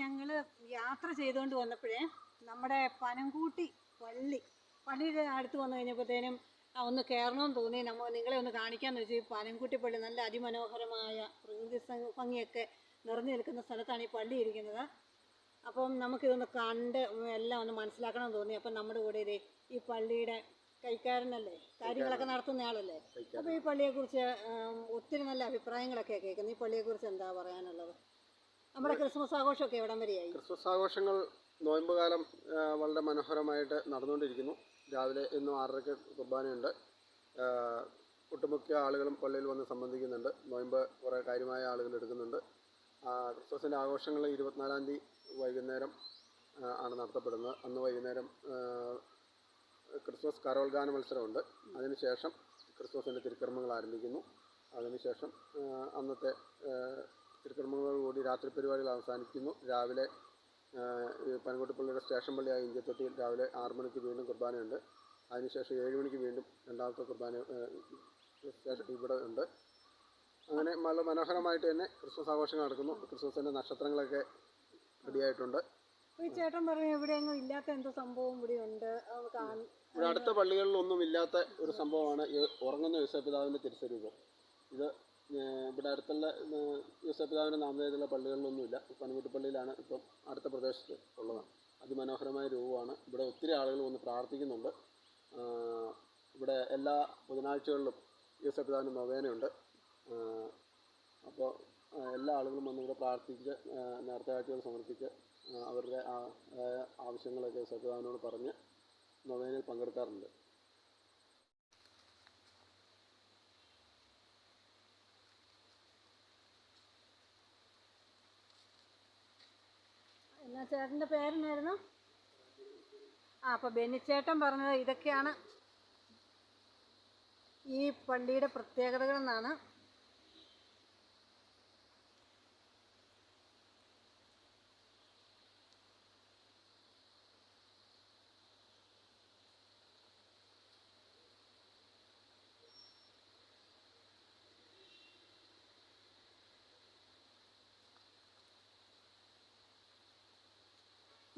ഞങ്ങൾ യാത്ര ചെയ്തുകൊണ്ട് വന്നപ്പോഴേ നമ്മുടെ പനംകൂട്ടി പള്ളി പള്ളിയുടെ അടുത്ത് വന്നു കഴിഞ്ഞപ്പോഴത്തേനും ഒന്ന് കയറണമെന്ന് തോന്നി. നമ്മൾ നിങ്ങളെ ഒന്ന് കാണിക്കാമെന്ന് വെച്ച് ഈ പനംകുട്ടി പള്ളി നല്ല അതിമനോഹരമായ പ്രകൃതി ഭംഗിയൊക്കെ നിറഞ്ഞു നിൽക്കുന്ന സ്ഥലത്താണ് ഈ പള്ളി ഇരിക്കുന്നത്. അപ്പം നമുക്കിതൊന്ന് കണ്ട് എല്ലാം ഒന്ന് മനസ്സിലാക്കണമെന്ന് തോന്നി. അപ്പം നമ്മുടെ കൂടെ ഇതേ ഈ പള്ളിയുടെ കൈക്കാരനല്ലേ കാര്യങ്ങളൊക്കെ നടത്തുന്ന ആളല്ലേ? അപ്പോൾ ഈ പള്ളിയെക്കുറിച്ച് ഒത്തിരി നല്ല അഭിപ്രായങ്ങളൊക്കെ കേൾക്കുന്നു ഈ പള്ളിയെക്കുറിച്ച് എന്താ പറയാനുള്ളത്? നമ്മുടെ ക്രിസ്മസ് ആഘോഷമൊക്കെ എവിടം വരെയായി? ക്രിസ്മസ് ആഘോഷങ്ങൾ നോയമ്പ് കാലം വളരെ മനോഹരമായിട്ട് നടന്നുകൊണ്ടിരിക്കുന്നു. രാവിലെ ഇന്നും ആറരയ്ക്ക് കുർബാനയുണ്ട്. ഒട്ടുമുക്ക ആളുകളും പള്ളിയിൽ വന്ന് സംബന്ധിക്കുന്നുണ്ട്. നോയമ്പ് കുറേ കാര്യമായ ആളുകൾ എടുക്കുന്നുണ്ട്. ക്രിസ്മസിന്റെ ആഘോഷങ്ങൾ ഇരുപത്തിനാലാം തീയതി വൈകുന്നേരം ആണ് നടത്തപ്പെടുന്നത്. അന്ന് വൈകുന്നേരം ക്രിസ്മസ് കരോൾ ഗാന മത്സരമുണ്ട്. അതിനുശേഷം ക്രിസ്മസിന്റെ തിരുക്കർമ്മങ്ങൾ ആരംഭിക്കുന്നു. അതിനുശേഷം അന്നത്തെ ആ, തിരുക്കർമ്മങ്ങളോടുകൂടി രാത്രി പരിപാടികൾ അവസാനിക്കുന്നു. രാവിലെ പനങ്കോട്ടുപള്ളിയുടെ സ്റ്റേഷൻ പള്ളിയായ ഇഞ്ചത്തൊട്ടിയിൽ രാവിലെ ആറു മണിക്ക് വീണ്ടും കുർബാനയുണ്ട്. അതിനുശേഷം ഏഴ് മണിക്ക് വീണ്ടും രണ്ടാമത്തെ കുർബാന ഇവിടെ ഉണ്ട്. അങ്ങനെ നല്ല മനോഹരമായിട്ട് തന്നെ ക്രിസ്മസ് ആഘോഷങ്ങൾ നടക്കുന്നു. ക്രിസ്മസിന്റെ നക്ഷത്രങ്ങളൊക്കെ റെഡിയായിട്ടുണ്ട് ഈ ചേട്ടൻ പറഞ്ഞു എവിടെയെങ്കിലും ഇല്ലാത്ത എന്തോ സംഭവം ഇവിടെ ഉണ്ട്. ഇവിടെ അടുത്ത പള്ളികളിലൊന്നും ഇല്ലാത്ത ഒരു സംഭവമാണ് ഉറങ്ങുന്ന യോസപിതാവിന്റെ തിരുസ്വരൂപം. ഇത് ഇവിടെ അടുത്തുള്ള യോസപിതാവിന്റെ നാമധേയത്തിലുള്ള പള്ളികളിലൊന്നുമില്ല. പനകുട്ടി പള്ളിയിലാണ് ഇപ്പം അടുത്ത പ്രദേശത്ത് ഉള്ളതാണ്. അതിമനോഹരമായ രൂപമാണ്. ഇവിടെ ഒത്തിരി ആളുകൾ വന്ന് പ്രാർത്ഥിക്കുന്നുണ്ട്. ഇവിടെ എല്ലാ ബുധനാഴ്ചകളിലും യോസപിതാവിന്റെ നൊവേനയുണ്ട്. അപ്പോൾ എല്ലാ ആളുകളും വന്ന് ഇവിടെ പ്രാർത്ഥിച്ച് നേർത്തയാഴ്ചകൾ സമർപ്പിച്ച് അവരുടെ ആവശ്യങ്ങളൊക്കെ യോസപിതാവിനോട് പറഞ്ഞ് നൊവേനയിൽ പങ്കെടുക്കാറുണ്ട്. എന്നാ ചേട്ടന്റെ പേരെന്നായിരുന്നു? ആ അപ്പോൾ ബെന്നിച്ചേട്ടൻ പറഞ്ഞത് ഇതൊക്കെയാണ് ഈ പള്ളിയുടെ പ്രത്യേകതകൾ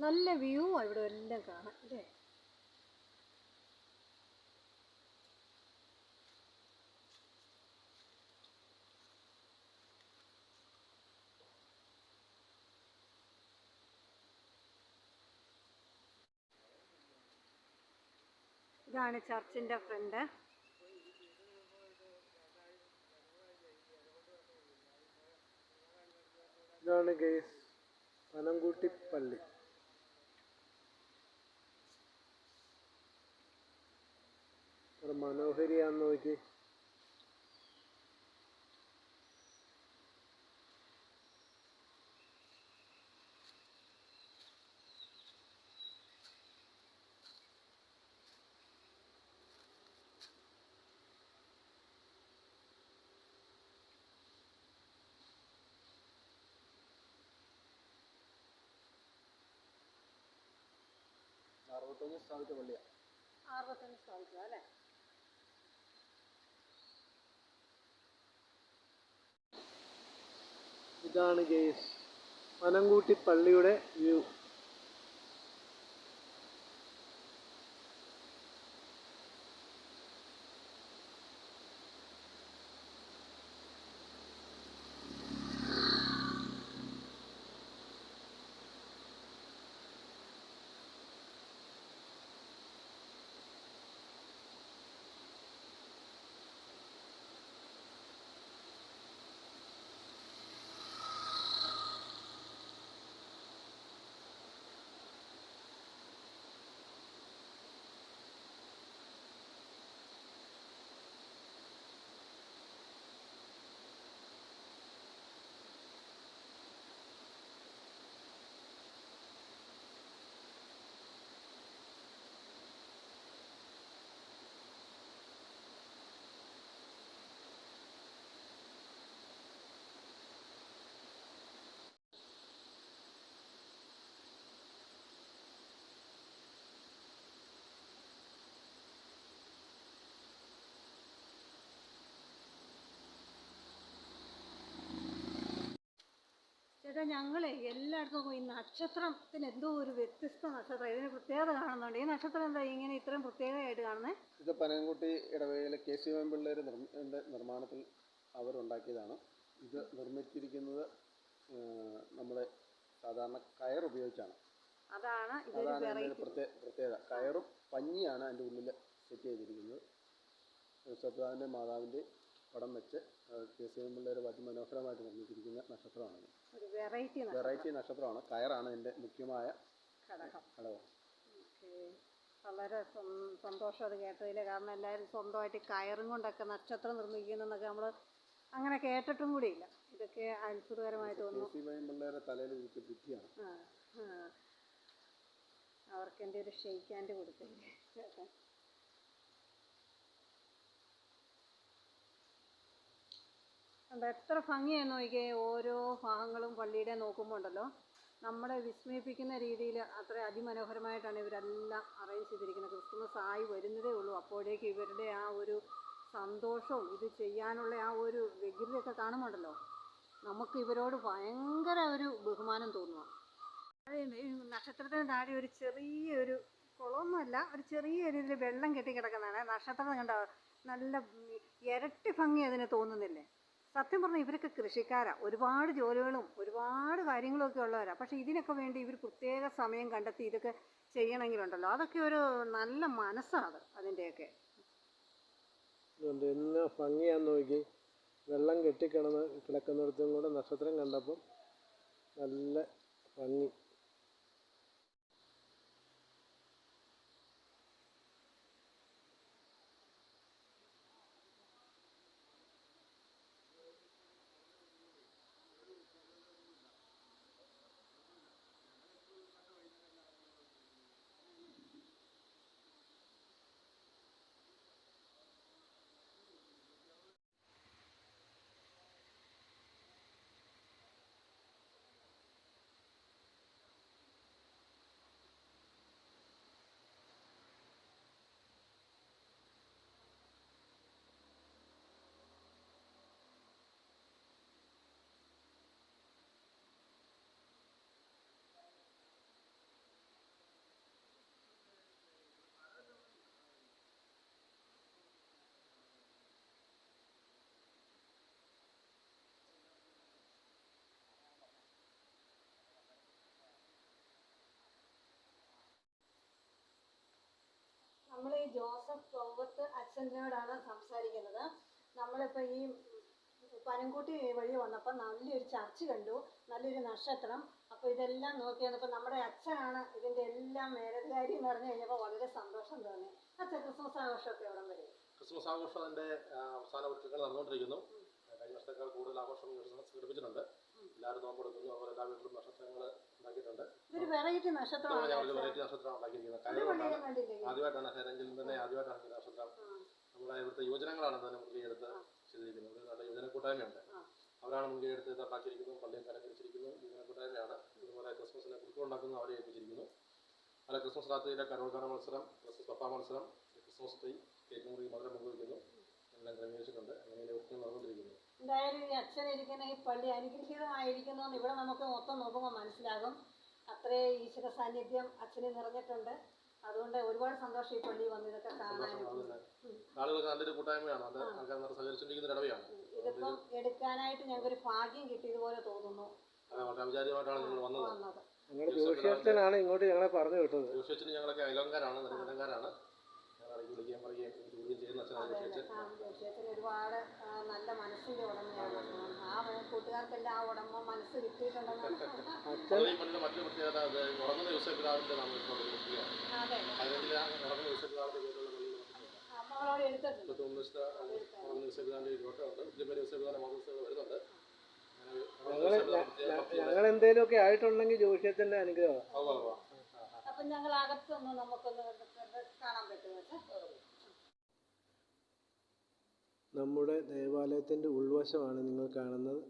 നല്ല വ്യൂ ഇവിടെ എല്ലാം കാണാം അല്ലേ? ഇതാണ് ചർച്ചിന്റെ ഫ്രണ്ട് ഇതാണ് ഗേസ് പനംകുട്ടി പള്ളി. മനോഹരിയാന്ന് നോക്കി. അറുപത്തഞ്ച് സ്ഥാപിച്ച പള്ളിയാണ് അറുപത്തഞ്ച് സ്ഥാപിച്ചത് ഇതാണ് ഗെയ്സ്. പനംകൂട്ടി പള്ളിയുടെ വ്യൂ. ചേട്ടാ ഞങ്ങളെ എല്ലായിടത്തും നോക്കും ഈ നക്ഷത്രത്തിന് എന്തോ ഒരു വ്യത്യസ്ത നക്ഷത്രം. ഇതിന് പ്രത്യേകത കാണുന്നുണ്ട്. ഈ നക്ഷത്രം എന്താ? ഇങ്ങനെ ഇത്രയും പ്രത്യേകമായിട്ട് കാണുന്നത് ഇത് പനയൻകുട്ടി ഇടവകയിലെ കെ സി വേമ്പിള്ളേർ നിർമ്മാണത്തിൽ അവരുണ്ടാക്കിയതാണ്. ഇത് നിർമ്മിച്ചിരിക്കുന്നത് നമ്മുടെ സാധാരണ കയർ ഉപയോഗിച്ചാണ്. അതാണ് ഇതിന്റെ അതാണ് പ്രത്യേകത. കയറും പഞ്ഞിയാണ് അതിന്റെ ഉള്ളിൽ സെറ്റ് ചെയ്തിരിക്കുന്നത്. സത്യവാന്റെ മാതാവിന്റെ പടം വെച്ച് കെ സി വേമ്പിള്ളേർ അതിമനോഹരമായിട്ട് നിർമ്മിച്ചിരിക്കുന്ന നക്ഷത്രമാണ് വെറൈറ്റി വെറൈറ്റി നക്ഷത്രമാണ്. കയറാണ് എന്റെ മുഖ്യമായ ഘടകം. വളരെ സന്തോഷം അത് കേട്ടതിൽ കാരണം എല്ലാവരും സ്വന്തമായിട്ട് കയറും കൊണ്ടൊക്കെ നക്ഷത്രം നിർമ്മിക്കുന്നതെന്നൊക്കെ നമ്മൾ അങ്ങനെ കേട്ടിട്ടും കൂടിയില്ല. ഇതൊക്കെ അത്ഭുതകരമായി തോന്നുന്നു. തലയിൽ ബുദ്ധിയാണ്. അവർക്ക് എന്റെ ഒരു ഷെയ്ക്ക് ഹാൻഡ് കൊടുത്തില്ലേ ചേട്ടാ കണ്ടോ എത്ര ഭംഗിയാണ് നോക്കിയേ ഓരോ ഭാഗങ്ങളും പള്ളിയുടെ നോക്കുമ്പോൾ ഉണ്ടല്ലോ നമ്മളെ വിസ്മയിപ്പിക്കുന്ന രീതിയിൽ അത്ര അതിമനോഹരമായിട്ടാണ് ഇവരെല്ലാം അറേഞ്ച് ചെയ്തിരിക്കുന്നത്. ക്രിസ്തുമസ് ആയി വരുന്നതേ ഉള്ളൂ. അപ്പോഴേക്ക് ഇവരുടെ ആ ഒരു സന്തോഷവും ഇത് ചെയ്യാനുള്ള ആ ഒരു വ്യഗ്രതയൊക്കെ കാണുമുണ്ടല്ലോ നമുക്ക് ഇവരോട് ഭയങ്കര ഒരു ബഹുമാനം തോന്നുക നക്ഷത്രത്തിന് താഴെ ഒരു ചെറിയൊരു കുളമൊന്നുമല്ല ഒരു ചെറിയൊരു ഇതിൽ വെള്ളം കെട്ടിക്കിടക്കുന്നതാണ് നക്ഷത്രം കണ്ടോ നല്ല ഇരട്ടി ഭംഗി അതിന് തോന്നുന്നില്ലേ? സത്യം പറഞ്ഞാൽ ഇവരൊക്കെ കൃഷിക്കാരാ. ഒരുപാട് ജോലികളും ഒരുപാട് കാര്യങ്ങളും ഒക്കെ ഉള്ളവരാ. പക്ഷെ ഇതിനൊക്കെ വേണ്ടി ഇവർ പ്രത്യേക സമയം കണ്ടെത്തി ഇതൊക്കെ ചെയ്യണമെങ്കിലുണ്ടല്ലോ. അതൊക്കെ ഒരു നല്ല മനസ്സാണ് അതിന്റെയൊക്കെ എന്നാ ഭംഗിയാന്ന് നോക്കി. വെള്ളം കെട്ടിക്കിടന്ന് കിടക്കുന്നിടത്തും കൂടെ നക്ഷത്രം കണ്ടപ്പം നല്ല ഭംഗി നമ്മൾ ഈ ജോസഫ് ചൊവ്വത്ത് അച്ഛനോടാണ് സംസാരിക്കുന്നത്. നമ്മളിപ്പോൾ ഈ പനംകുട്ടി വഴി വന്നപ്പോൾ നല്ലൊരു ചർച്ച് കണ്ടു. നല്ലൊരു നക്ഷത്രം. അപ്പോൾ ഇതെല്ലാം നോക്കി വന്നപ്പോൾ നമ്മുടെ അച്ഛനാണ് ഇതിന്റെ എല്ലാം മേലധികാരി എന്ന് പറഞ്ഞു കഴിഞ്ഞപ്പോൾ വളരെ സന്തോഷം തോന്നി. അച്ഛൻ ക്രിസ്മസ് ആഘോഷമൊക്കെ എവിടെ വരെ? ക്രിസ്മസ് ആഘോഷം അതിന്റെ ആ, അവസാന ഒരുക്കങ്ങൾ നടന്നുകൊണ്ടിരിക്കുന്നു. കഴിഞ്ഞ വർഷത്തേക്കാൾ കൂടുതൽ ആഘോഷം സംഘടിപ്പിച്ചിട്ടുണ്ട്. എല്ലാവരും നോമ്പെടുക്കുന്നു അതുപോലെ എല്ലാ വീട്ടിലും നക്ഷത്രങ്ങൾ ഉണ്ടാക്കിയിട്ടുണ്ട്. ഇതൊരു വെറൈറ്റി നക്ഷത്രമാണ് വെറൈറ്റി ഉണ്ടാക്കിയിരിക്കുന്നത് ആദ്യമായിട്ടാണ് തന്നെ ആദ്യമായിട്ടാണ് ഈ നക്ഷത്രം നമ്മുടെ ഇവിടുത്തെ യുവജനങ്ങളാണ് തന്നെ മുൻകൈയെടുത്ത് ചെയ്തിരിക്കുന്നത്. നല്ല യുവജന കൂട്ടായ്മയുണ്ട് അവരാണ് മുൻകൈയെടുത്ത് ഇതാക്കിയിരിക്കുന്നത് പള്ളിയും പള്ളിയിൽ കലങ്കരിച്ചിരിക്കുന്നു യുവജന കൂട്ടായ്മയാണ് ഇതുപോലെ ക്രിസ്മസിനെ കുട്ടികൾ അവരെ ഏൽപ്പിച്ചിരിക്കുന്നു. അല്ല ക്രിസ്മസ് രാത്രിയിലെ കരോൾക്കാര മത്സരം ക്രിസ്മസ് പപ്പാ മത്സരം ക്രിസ്മസ് ട്രീ കേക്ക് മുറി മധുരം പങ്കുവയ്ക്കുന്നു. എല്ലാം ക്രമീകരിച്ചിട്ടുണ്ട്. അങ്ങനെ ഒരുക്കങ്ങൾ നടന്നുകൊണ്ടിരിക്കുന്നു എന്തായാലും ഈ അച്ഛൻ ഇരിക്കുന്ന ഈ പള്ളി അനുഗ്രഹീതമായിരിക്കുന്നു എന്ന് ഇവിടെ നമുക്ക് മൊത്തം നോക്കുമ്പോൾ മനസ്സിലാകും. അത്രേ ഈശ്വര സാന്നിധ്യം അച്ഛന് നിറഞ്ഞിട്ടുണ്ട്. അതുകൊണ്ട് ഒരുപാട് സന്തോഷം ഈ പള്ളി വന്ന് ഇതൊക്കെ കാണാനും ആളുകൾക്ക് നല്ലൊരു കൂട്ടായ്മയാണ്. അത് ആൾക്കാർ നല്ല സഹകരിച്ചുകൊണ്ടിരിക്കുന്ന ഒരു ഇടവയാണ്. ഇതിപ്പം എടുക്കാനായിട്ട് ഞങ്ങൾക്കൊരു ഭാഗ്യം കിട്ടിയതുപോലെ തോന്നുന്നു. അവിചാരിതമായിട്ടാണ് നിങ്ങൾ വന്നത്. വന്നത്. ഞങ്ങളുടെ ജോഷിയച്ഛനാണ് ഇങ്ങോട്ട് ഞങ്ങളെ പറഞ്ഞു വിട്ടത്. ഞങ്ങളൊക്കെ അയലോങ്കാരാണ് ഞങ്ങൾ വിളിക്കുകയും പറയുകയും ചെയ്യുന്ന അച്ഛനാണ് ഒരുപാട് ആ, മനസ്സിന്റെ ഉടമയാണ്. ആ കൂട്ടുകാർക്കെല്ലാം ആ ഉടമ മനസ്സ് കിട്ടിയിട്ടുണ്ടെന്നാണ്. എടുത്തിട്ടുണ്ട്. വരുന്നുണ്ട്. ഞങ്ങൾ എന്തേലുമൊക്കെ ആയിട്ടുണ്ടെങ്കിൽ ജോഷിയത്തിന്റെ അനുഗ്രഹമാണ്. ഉവ്വ് ഉവ്വ്. ഞങ്ങൾ അകത്തൊന്ന് നമുക്കൊന്ന് കാണാൻ പറ്റുമോ? നമ്മുടെ ദേവാലയത്തിന്റെ ഉൾവശമാണ് നിങ്ങൾ കാണുന്നത്.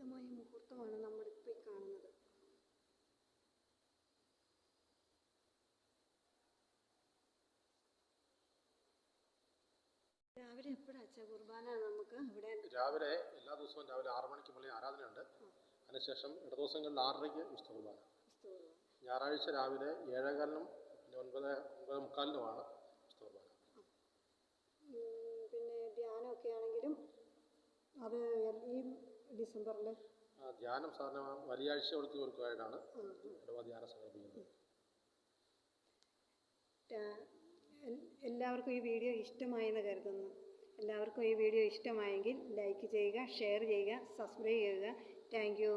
ഉചിതമായ മുഹൂർത്തമാണ് നമ്മളിപ്പോൾ ഈ കാണുന്നത്. രാവിലെ എപ്പോഴാ അച്ഛാ കുർബാന നമുക്ക് ഇവിടെ? രാവിലെ എല്ലാ ദിവസവും രാവിലെ ആറ് മണിക്ക് പള്ളി ആരാധനയുണ്ട്. അതിനുശേഷം ഇട ദിവസങ്ങളിൽ ആറരയ്ക്ക് വിശുദ്ധ കുർബാന ഞായറാഴ്ച രാവിലെ ഏഴേകാലിനും പിന്നെ ഒൻപത് ഒൻപത് മുക്കാലിനുമാണ് വിശുദ്ധ കുർബാന പിന്നെ ധ്യാനമൊക്കെ ആണെങ്കിലും അത് ഈ ഡിസംബറിൽ ധ്യാനം സാധാരണ വലിയാഴ്ച കൊടുത്ത് ഇടവ ധ്യാനം സംഘടിപ്പിക്കുന്നത് എല്ലാവർക്കും ഈ വീഡിയോ ഇഷ്ടമായെന്ന് കരുതുന്നു. എല്ലാവർക്കും ഈ വീഡിയോ ഇഷ്ടമായെങ്കിൽ ലൈക്ക് ചെയ്യുക ഷെയർ ചെയ്യുക സബ്സ്ക്രൈബ് ചെയ്യുക. Thank you.